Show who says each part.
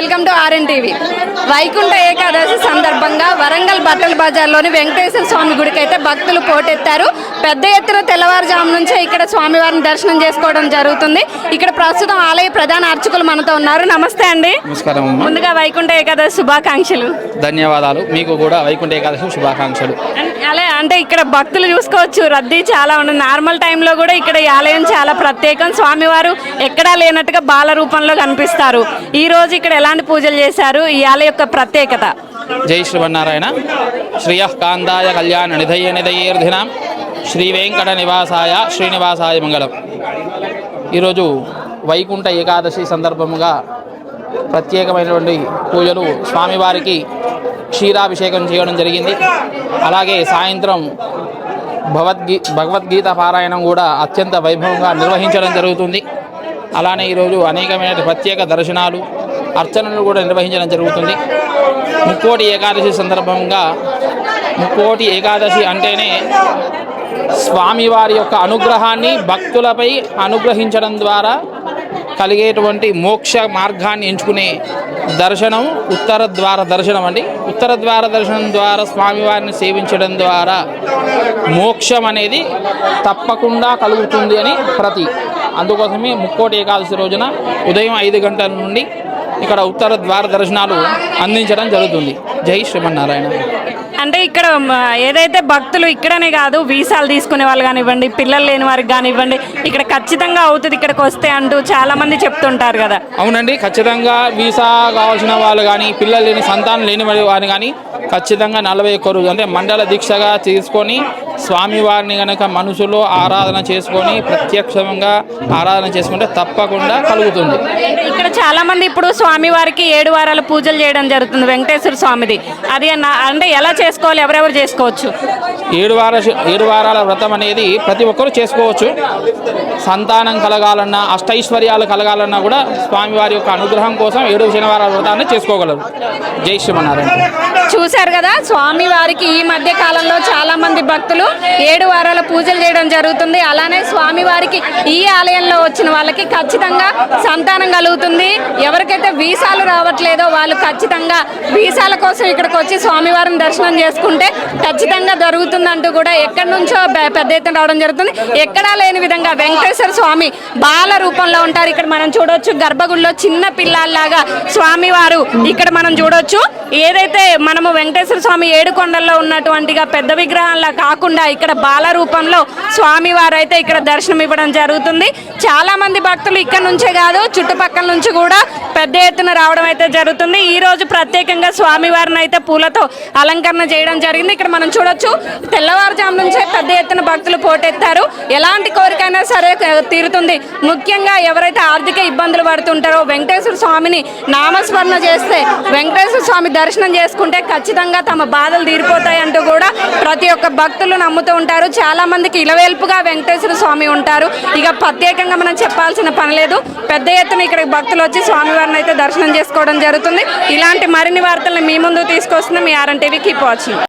Speaker 1: Welcome to RN TV. Vaikuntha Ekadashi సందర్భంగా వరంగల్ బట్టల బజార్లోని వెంకటేశ్వర స్వామి గుడికి అయితే భక్తులు పోటెత్తారు. పెద్ద ఎత్తున తెల్లవారుజాము నుంచే ఇక్కడ స్వామివారిని దర్శనం చేసుకోవడం జరుగుతుంది. ఇక్కడ ప్రస్తుతం ఆలయ ప్రధాన అర్చకులు మనతో ఉన్నారు. నమస్తే అండి.
Speaker 2: నమస్కారం
Speaker 1: ముందుగా వైకుంఠ ఏకాదశి శుభాకాంక్షలు.
Speaker 2: ధన్యవాదాలు. మీకు కూడా వైకుంఠ ఏకాదశి శుభాకాంక్షలు.
Speaker 1: అలా అంటే ఇక్కడ భక్తులు చూసుకోవచ్చు. రద్దీ చాలా ఉంది. నార్మల్ టైంలో కూడా ఇక్కడ ఈ ఆలయం చాలా ప్రత్యేకం. స్వామివారు ఎక్కడా లేనట్టుగా బాల రూపంలో కనిపిస్తారు. ఈ రోజు ఇక్కడ ఎలాంటి పూజలు చేశారు? ఈ ఆలయ యొక్క ప్రత్యేకత.
Speaker 2: జై శ్రీవన్నారాయణ శ్రియ కాందాయ కళ్యాణ నిధయ నిధయేర్ధినాం. శ్రీ వెంకట నివాసాయ శ్రీనివాసాయ మంగళం. ఈరోజు వైకుంఠ ఏకాదశి సందర్భముగా ప్రత్యేకమైనటువంటి పూజలు స్వామివారికి క్షీరాభిషేకం చేయడం జరిగింది. అలాగే సాయంత్రం భగవద్గీ భగవద్గీత పారాయణం కూడా అత్యంత వైభవంగా నిర్వహించడం జరుగుతుంది. అలానే ఈరోజు అనేకమైన ప్రత్యేక దర్శనాలు అర్చనలు కూడా నిర్వహించడం జరుగుతుంది. ముక్కోటి ఏకాదశి సందర్భంగా ముక్కోటి ఏకాదశి అంటేనే స్వామివారి యొక్క అనుగ్రహాన్ని భక్తులపై అనుగ్రహించడం ద్వారా కలిగేటువంటి మోక్ష మార్గాన్ని ఎంచుకునే దర్శనం ఉత్తర ద్వార దర్శనం అండి. ఉత్తర ద్వార దర్శనం ద్వారా స్వామివారిని సేవించడం ద్వారా మోక్షం అనేది తప్పకుండా కలుగుతుంది అని ప్రతి. అందుకోసమే ముక్కోటి ఏకాదశి రోజున ఉదయం ఐదు గంటల నుండి ఇక్కడ ఉత్తర ద్వార దర్శనాలు అందించడం జరుగుతుంది. జై శ్రీమన్నారాయణ.
Speaker 1: అంటే ఇక్కడ ఏదైతే భక్తులు ఇక్కడనే కాదు వీసాలు తీసుకునే వాళ్ళు కానివ్వండి పిల్లలు లేని వారికి కానివ్వండి ఇక్కడ ఖచ్చితంగా అవుతుంది ఇక్కడికి వస్తే అంటూ చాలా మంది చెప్తుంటారు కదా.
Speaker 2: అవునండి ఖచ్చితంగా వీసా కావాల్సిన వాళ్ళు కానీ పిల్లలు లేని సంతానం లేని వారి కానీ ఖచ్చితంగా నలభై ఒక్క రోజు అంటే మండల దీక్షగా తీసుకొని స్వామివారిని కనుక మనసులో ఆరాధన చేసుకొని ప్రత్యక్షంగా ఆరాధన చేసుకుంటే తప్పకుండా కలుగుతుంది.
Speaker 1: ఇక్కడ చాలా మంది ఇప్పుడు స్వామివారికి ఏడు వారాల పూజలు చేయడం జరుగుతుంది వెంకటేశ్వర స్వామిది. అది అంటే ఎలా చేసుకోవాలి ఎవరెవరు చేసుకోవచ్చు?
Speaker 2: ఏడు వార ఏడు వారాల వ్రతం అనేది ప్రతి ఒక్కరూ చేసుకోవచ్చు. సంతానం కలగాలన్నా అష్టైశ్వర్యాలు కలగాలన్నా కూడా స్వామివారి యొక్క అనుగ్రహం కోసం ఏడు శనివారాల వ్రతాన్ని చేసుకోగలరు. జై శ్రీమన్నారాయణ.
Speaker 1: చూశారు కదా స్వామి వారికి ఈ మధ్య కాలంలో చాలా మంది భక్తులు ఏడు వారాల పూజలు చేయడం జరుగుతుంది. అలానే స్వామి వారికి ఈ ఆలయంలో వచ్చిన వాళ్ళకి ఖచ్చితంగా సంతానం కలుగుతుంది. ఎవరికైతే వీసాలు రావట్లేదో వాళ్ళు ఖచ్చితంగా వీసాల కోసం ఇక్కడికి వచ్చి స్వామివారిని దర్శనం చేసుకుంటే ఖచ్చితంగా జరుగుతుందంటూ కూడా ఎక్కడి నుంచో పెద్ద ఎత్తున రావడం జరుగుతుంది. ఎక్కడా లేని విధంగా వెంకటేశ్వర స్వామి బాల రూపంలో ఉంటారు. ఇక్కడ మనం చూడొచ్చు గర్భగుడిలో చిన్న పిల్లల్లాగా స్వామివారు ఇక్కడ మనం చూడొచ్చు. ఏదైతే మనము వెంకటేశ్వర స్వామి ఏడుకొండల్లో ఉన్నటువంటిగా పెద్ద విగ్రహంలా కాకుండా ఇక్కడ బాల రూపంలో స్వామివారు అయితే ఇక్కడ దర్శనం ఇవ్వడం జరుగుతుంది. చాలా మంది భక్తులు ఇక్కడ నుంచే కాదు చుట్టుపక్కల నుంచి కూడా పెద్ద ఎత్తున రావడం అయితే జరుగుతుంది. ఈ రోజు ప్రత్యేకంగా స్వామివారిని అయితే పూలతో అలంకరణ చేయడం జరిగింది. ఇక్కడ మనం చూడొచ్చు తెల్లవారుజాము నుంచే పెద్ద ఎత్తున భక్తులు పోటెత్తారు. ఎలాంటి కోరికైనా సరే తీరుతుంది. ముఖ్యంగా ఎవరైతే ఆర్థిక ఇబ్బందులు పడుతుంటారో వెంకటేశ్వర స్వామిని నామస్మరణ చేస్తే వెంకటేశ్వర స్వామి దర్శనం చేసుకుంటే ఖచ్చితంగా తమ బాధలు తీరిపోతాయి అంటూ కూడా ప్రతి ఒక్క భక్తులు నమ్ముతూ ఉంటారు. చాలా మందికి ఇలవేల్పుగా వెంకటేశ్వర స్వామి ఉంటారు. ఇక ప్రత్యేకంగా మనం చెప్పాల్సిన పని లేదు. పెద్ద ఎత్తున ఇక్కడ భక్తులు వచ్చి స్వామివారిని అయితే దర్శనం చేసుకోవడం జరుగుతుంది. ఇలాంటి మరిన్ని వార్తలను మీ ముందు తీసుకొస్తున్న. మీ ఆర్ఎన్ టీవీ. Keep watching.